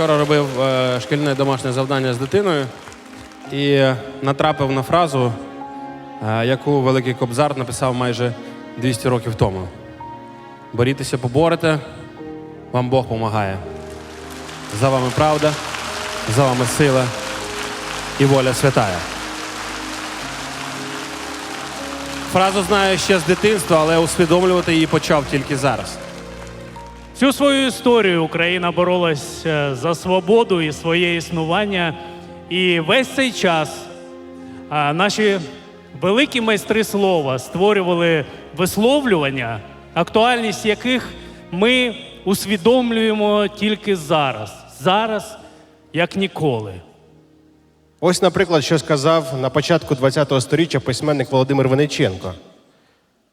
вчора робив е, шкільне домашнє завдання з дитиною і натрапив на фразу, е, яку Великий Кобзар написав майже 200 років тому. Борітеся, поборете, вам Бог помагає. За вами правда, за вами сила і воля святая. Фразу знаю ще з дитинства, але усвідомлювати її почав тільки зараз. Всю свою історію Україна боролась е, за свободу і своє існування. І весь цей час наші великі майстри слова створювали висловлювання, актуальність яких ми усвідомлюємо тільки зараз. Зараз, як ніколи. Ось, наприклад, що сказав на початку ХХ століття письменник Володимир Вениченко.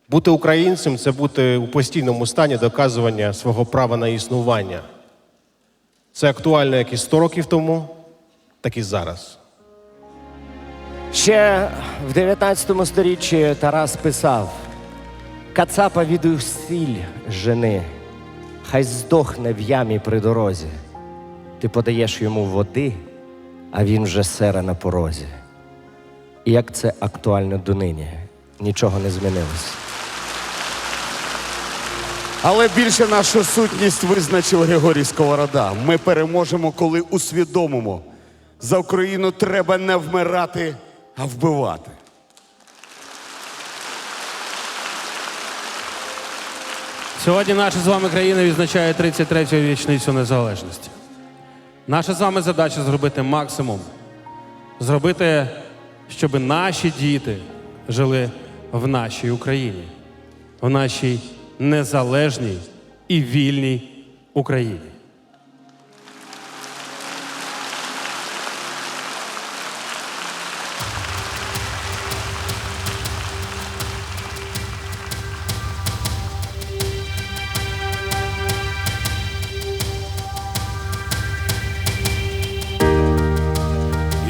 Бути українцем це бути у постійному стані доказування свого права на існування. Це актуально як і 100 років тому, так і зараз. Ще в 19 сторіччі Тарас писав: Кацапа від сіль жени, хай здохне в ямі при дорозі. Ти подаєш йому води, а він вже сера на порозі. І як це актуально донині, нічого не змінилось. Але більше нашу сутність визначив Григорій Сковорода. Ми переможемо, коли усвідомимо. За Україну треба не вмирати, а вбивати. Сьогодні наша з вами країна відзначає 33-ю річницю незалежності. Наша з вами задача зробити максимум, зробити, щоб наші діти жили в нашій Україні, в нашій незалежній і вільній Україні.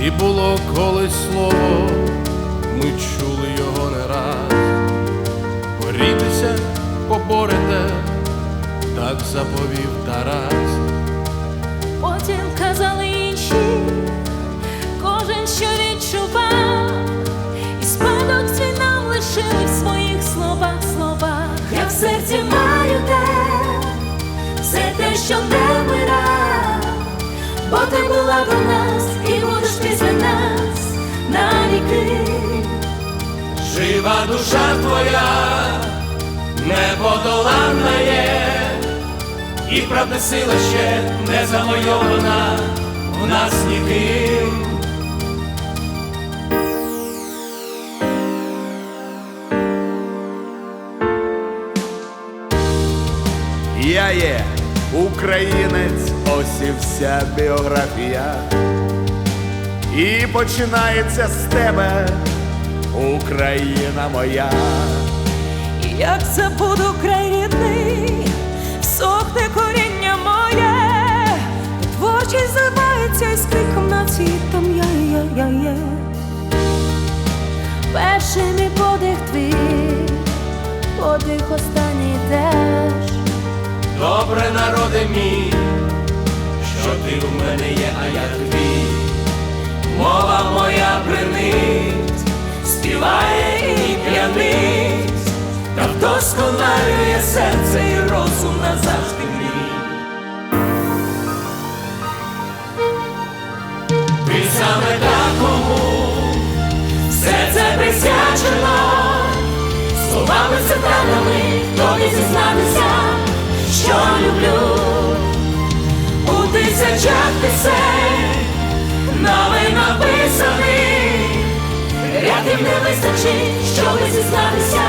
І було колись слово, ми чули його не раз. Поборете, так заповів Тарас. Потім казали інші, кожен що відчував, і спадок свій нам лишили в своїх словах, словах. Я в серці маю те, все те, що не вмирав, бо ти була до нас і будеш після нас навіки. Жива душа твоя, неподоланна є, і правда сила ще не завойована в нас ніким. Я є українець, ось і вся біографія. І починається з тебе, Україна моя. Як забуду край рідний, всохне коріння моє, творчість зривається із криком нації там я, я, я, я. Перший мій подих твій, подих останній теж. Добре, народи мій, що ти в мене є, а я твій. Мова моя бренить, співає і п'янить, вдосконалює серце і розум назавжди мій. Ти саме такому все це присвячено, словами цитатами тобі зізнатися, що люблю. У тисячах пісень, новий написаний, рядів не вистачить, щоб зізнатися,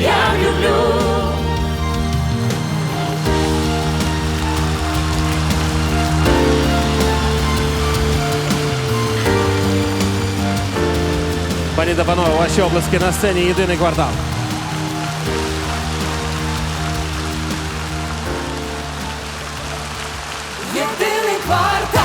як люблю. Пані та панове, ваші обласки на сцені єдиний квартал. Єдиний квартал.